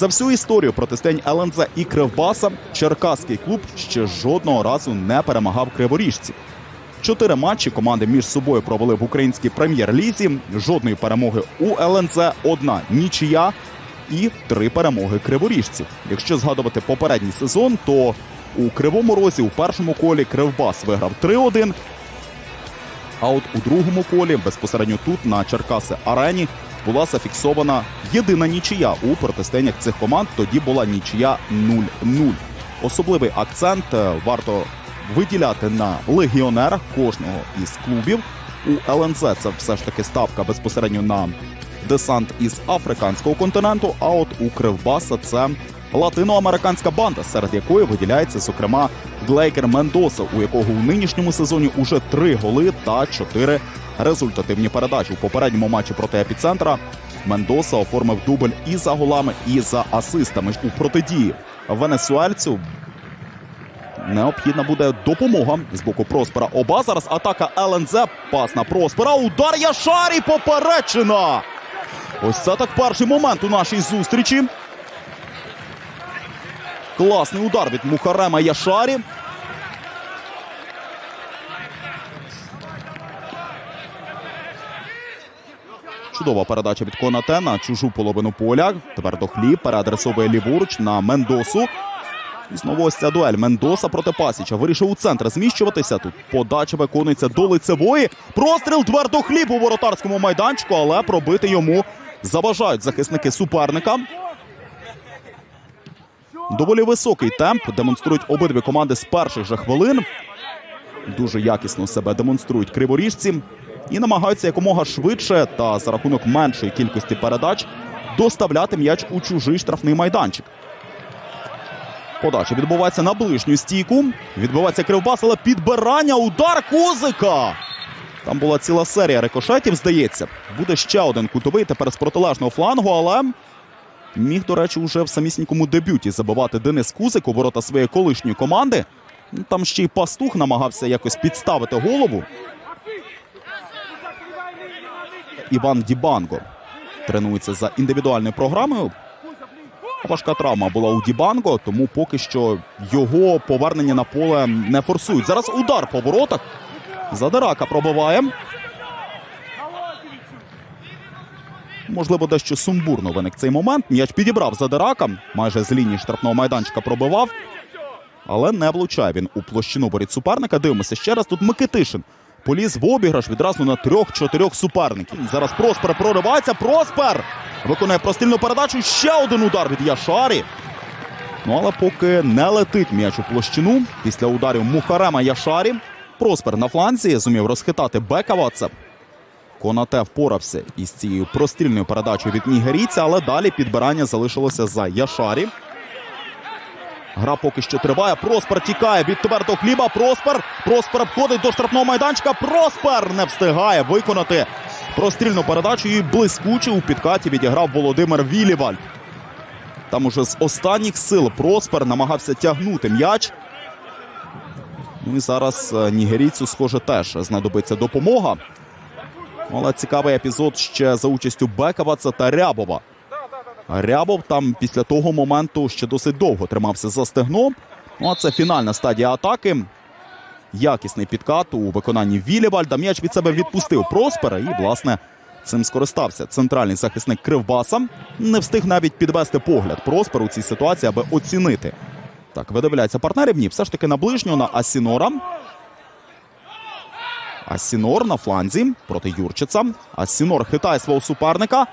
За всю історію протистоянь ЛНЗ і Кривбаса Черкаський клуб ще жодного разу не перемагав криворіжців. Чотири матчі команди між собою провели в українській прем'єр-лізі. Жодної перемоги у ЛНЗ, одна нічия і три перемоги криворіжців. Якщо згадувати попередній сезон, то у Кривому Розі у першому колі Кривбас виграв 3-1. А от у другому колі, безпосередньо тут, на Черкаси Арені, була зафіксована єдина нічия у протистояннях цих команд. Тоді була нічия 0-0. Особливий акцент е, варто виділяти на легіонерах кожного із клубів. У ЛНЗ це все ж таки ставка безпосередньо на десант із африканського континенту. А от у Кривбаса це латиноамериканська банда, серед якої виділяється зокрема Глейкер Мендоса, у якого у нинішньому сезоні уже три голи та чотири результативні передачі. У попередньому матчі проти епіцентра Мендоса оформив дубль і за голами, і за асистами у протидії венесуельцю. Необхідна буде допомога з боку Проспера. Оба зараз атака ЛНЗ. Пас на Проспера. Удар Яшарі. Поперечина. Ось це так перший момент у нашій зустрічі. Класний удар від Мухарема Яшарі. Чудова передача від Конате на чужу половину поля. Тепер до хліб переадресовує ліворуч на Мендосу. І знову ось ця дуель. Мендоса проти Пасіча. Вирішив у центр зміщуватися. Тут подача виконується до лицевої. Простріл твердо хліб у воротарському майданчику, але пробити йому заважають захисники суперника. Доволі високий темп демонструють обидві команди з перших же хвилин. Дуже якісно себе демонструють криворіжці і намагаються якомога швидше та за рахунок меншої кількості передач доставляти м'яч у чужий штрафний майданчик. Подача відбувається на ближню стійку. Відбувається кривбас, але підбирання. Удар Кузика. Там була ціла серія рикошетів, здається. Буде ще один кутовий тепер з протилежного флангу, але міг, до речі, уже в самісінькому дебюті забивати Денис Кузик у ворота своєї колишньої команди. Там ще й пастух намагався якось підставити голову. Іван Дібанго тренується за індивідуальною програмою. Важка травма була у Дібанго, тому поки що його повернення на поле не форсують. Зараз удар по воротах. Задирака пробиває. Можливо, дещо сумбурно виник цей момент. М'яч підібрав за Задирака. Майже з лінії штрафного майданчика пробивав. Але не влучає він у площину воріт суперника. Дивимося ще раз. Тут Микитишин. Поліз в обіграш відразу на трьох-чотирьох суперників. Зараз Проспер проривається. Проспер виконує простильну передачу. Ще один удар від Яшарі. Ну але поки не летить м'яч у площину. Після ударів Мухарема Яшарі. Проспер на фланзі зумів розхитати Бекаваца. Конате впорався із цією прострільною передачею від нігерійця, але далі підбирання залишилося за Яшарі. Гра поки що триває. Проспер тікає від твердого хліба. Проспер. Проспер входить до штрафного майданчика. Проспер не встигає виконати прострільну передачу і блискуче у підкаті відіграв Володимир Віліваль. Там уже з останніх сил Проспер намагався тягнути м'яч. Ну і зараз е, нігерійцю, схоже, теж знадобиться допомога. Але цікавий епізод ще за участю Бекаваца та Рябова. Рябов там після того моменту ще досить довго тримався за стегном. Ну а це фінальна стадія атаки. Якісний підкат у виконанні Вілівальда. М'яч від себе відпустив Проспера і, власне, цим скористався центральний захисник Кривбаса. Не встиг навіть підвести погляд Проспер у цій ситуації, аби оцінити. Так, видивляється партнерів. Ні, все ж таки на ближнього на Асінора. Асінор на фланзі проти Юрчица. Асінор хитає свого суперника.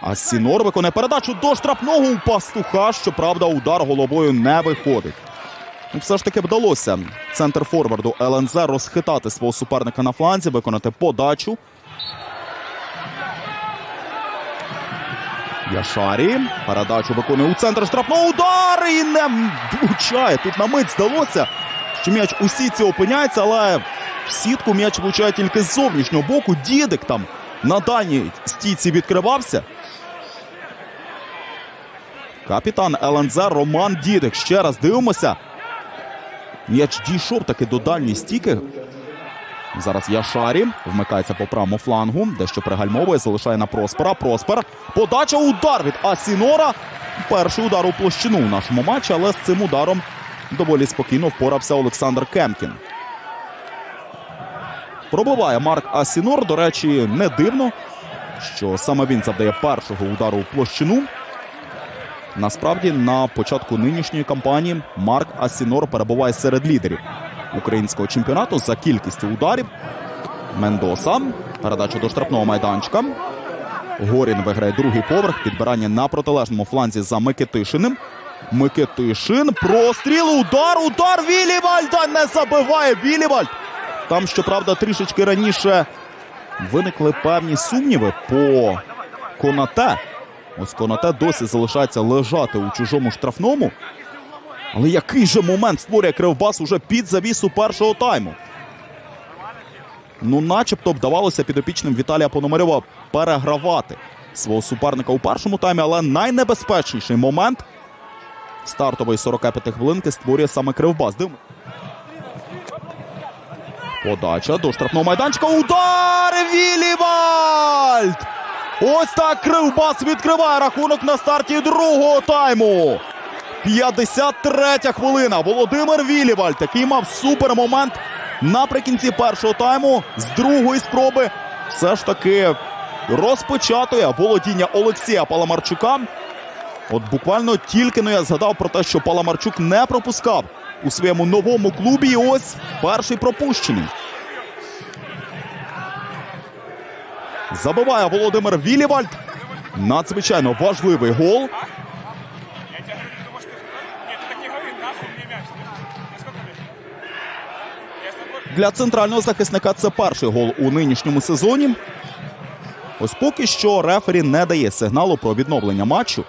Асінор виконує передачу до штрафного у пастуха. Щоправда, удар головою не виходить. Ну, Все ж таки вдалося центр форварду ЛНЗ розхитати свого суперника на фланзі, виконати подачу. Яшарі. Передачу виконує у центр штрафного удар і не влучає. Тут на мить здалося, що м'яч у сітці опиняється, але в сітку м'яч влучає тільки з зовнішнього боку. Дідик там на дальній стійці відкривався. Капітан ЛНЗ Роман Дідик. Ще раз дивимося. М'яч дійшов таки до дальньої стійки. Зараз Яшарі вмикається по правому флангу, дещо пригальмовує, залишає на Проспера. Проспер. Подача удар від Асінора. Перший удар у площину у нашому матчі, але з цим ударом доволі спокійно впорався Олександр Кемкін. Пробиває Марк Асінор. До речі, не дивно, що саме він завдає першого удару у площину. Насправді, на початку нинішньої кампанії Марк Асінор перебуває серед лідерів українського чемпіонату за кількістю ударів. Мендоса. Передача до штрафного майданчика. Горін виграє другий поверх. Підбирання на протилежному фланзі за Микитишиним. Микитишин. Простріл. Удар. Удар. Вілівальда не забиває Вілівальд. Там, щоправда, трішечки раніше виникли певні сумніви по Конате. Ось Конате досі залишається лежати у чужому штрафному. Але який же момент створює Кривбас уже під завісу першого тайму? Ну, начебто вдавалося підопічним Віталія Пономарьова перегравати свого суперника у першому таймі, але найнебезпечніший момент стартової 45 хвилинки створює саме Кривбас. Дивимо. Подача до штрафного майданчика. Удар! Вілівальд! Ось так Кривбас відкриває рахунок на старті другого тайму. 53 хвилина. Володимир Вілівальд, який мав супермомент наприкінці першого тайму з другої спроби. Все ж таки розпочатує володіння Олексія Паламарчука. От буквально тільки но я згадав про те, що Паламарчук не пропускав у своєму новому клубі. І ось перший пропущений. Забиває Володимир Вілівальд. Надзвичайно важливий гол. Я тебе говорю, ты думаешь, ты... Нет, ты так не говори, нахуй мне мяч. Ты сколько лет? Я с тобой... Для центрального захисника це перший гол у нинішньому сезоні. Ось поки що рефері не дає сигналу про відновлення матчу.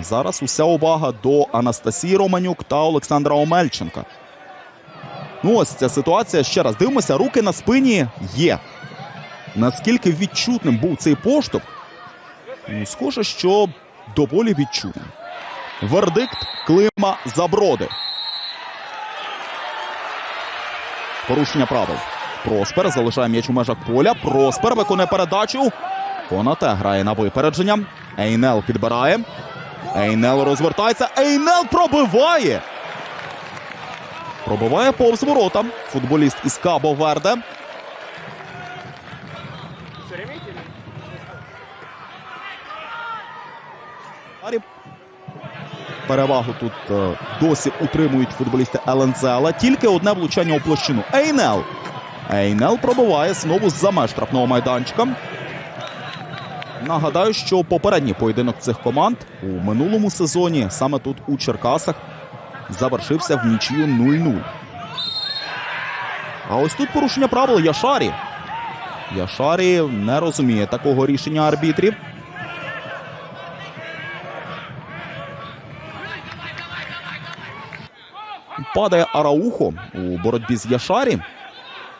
Зараз уся увага до Анастасії Романюк та Олександра Омельченка. Ну, ось ця ситуація. Ще раз дивимося, руки на спині є. Наскільки відчутним був цей поштовх? Ну, схоже, що доволі відчутним. Вердикт Клима Заброди. Порушення правил. Проспер залишає м'яч у межах поля. Проспер виконує передачу. Конате грає на випередження. Ейнел підбирає. Ейнел розвертається. Ейнел пробиває. Пробиває повз ворота. Футболіст із Кабо Верде. Перевагу тут е, досі утримують футболісти ЛНЗ, але тільки одне влучання у площину. Ейнел. Ейнел пробиває знову з-за меж штрафного майданчика. Нагадаю, що попередній поєдинок цих команд у минулому сезоні саме тут у Черкасах завершився в нічию 0-0. А ось тут порушення правил Яшарі. Яшарі не розуміє такого рішення арбітрів. Падає Араухо у боротьбі з Яшарі.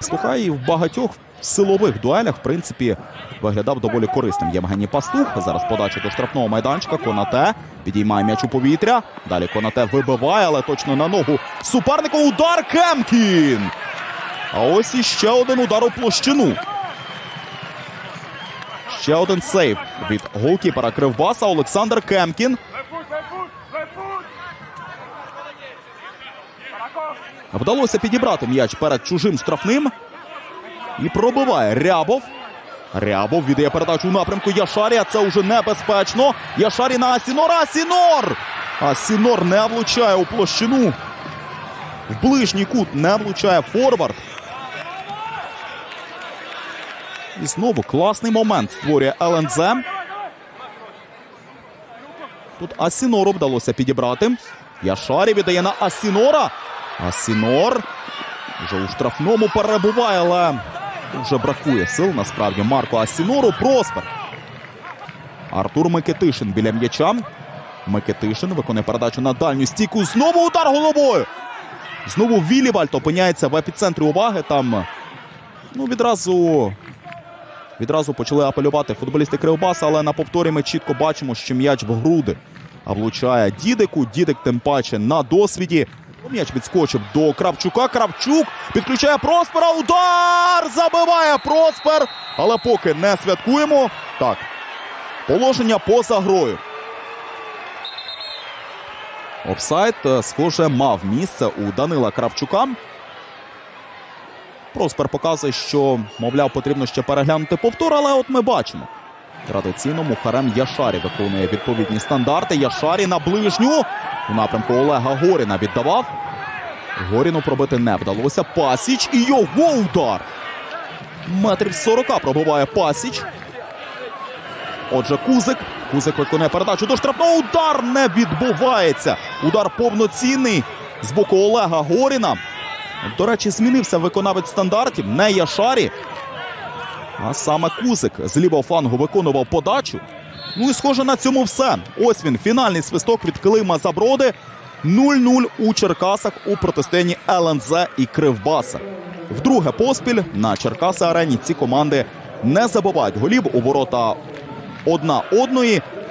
Слухай, в багатьох силових дуелях, в принципі, виглядав доволі корисним. Євгеній Пастух. Зараз подача до штрафного майданчика. Конате підіймає м'яч у повітря. Далі Конате вибиває, але точно на ногу. Супернику удар Кемкін. А ось іще один удар у площину. Ще один сейв від голкіпера Кривбаса Олександр Кемкін. Вдалося підібрати м'яч перед чужим штрафним. І пробиває Рябов. Рябов віддає передачу у напрямку Яшарі, а це вже небезпечно. Яшарі на Асінора. Асінор! Асінор не влучає у площину. В ближній кут не влучає Форвард. І знову класний момент створює ЛНЗ. Тут Асінору вдалося підібрати. Яшарі віддає на Асінора. Асінор вже у штрафному перебуває, але вже бракує сил насправді Марко Асінору. Проспер. Артур Микитишин біля м'яча. Микитишин виконує передачу на дальню стійку. Знову удар головою. Знову Вілівальд опиняється в епіцентрі уваги. Там ну, відразу, відразу почали апелювати футболісти Кривбаса, але на повторі ми чітко бачимо, що м'яч в груди. А влучає Дідику. Дідик тим паче на досвіді. М'яч відскочив до Кравчука. Кравчук підключає Проспера. Удар! Забиває Проспер. Але поки не святкуємо. Так. Положення поза грою. Офсайд, е, схоже, мав місце у Данила Кравчука. Проспер показує, що, мовляв, потрібно ще переглянути повтор, але от ми бачимо. Традиційно Мухарем Яшарі виконує відповідні стандарти. Яшарі на ближню. У напрямку Олега Горіна віддавав. Горіну пробити не вдалося. Пасіч і його удар. Метрів 40 пробиває Пасіч. Отже, Кузик. Кузик виконує передачу до штрафного. Удар не відбувається. Удар повноцінний з боку Олега Горіна. До речі, змінився виконавець стандартів. Не Яшарі. А саме Кузик з лівого флангу виконував подачу. Ну і схоже на цьому все. Ось він, фінальний свисток від Клима Заброди. 0-0 у Черкасах у протистоянні ЛНЗ і Кривбаса. Вдруге поспіль на Черкаси арені ці команди не забувають голів у ворота одна одної.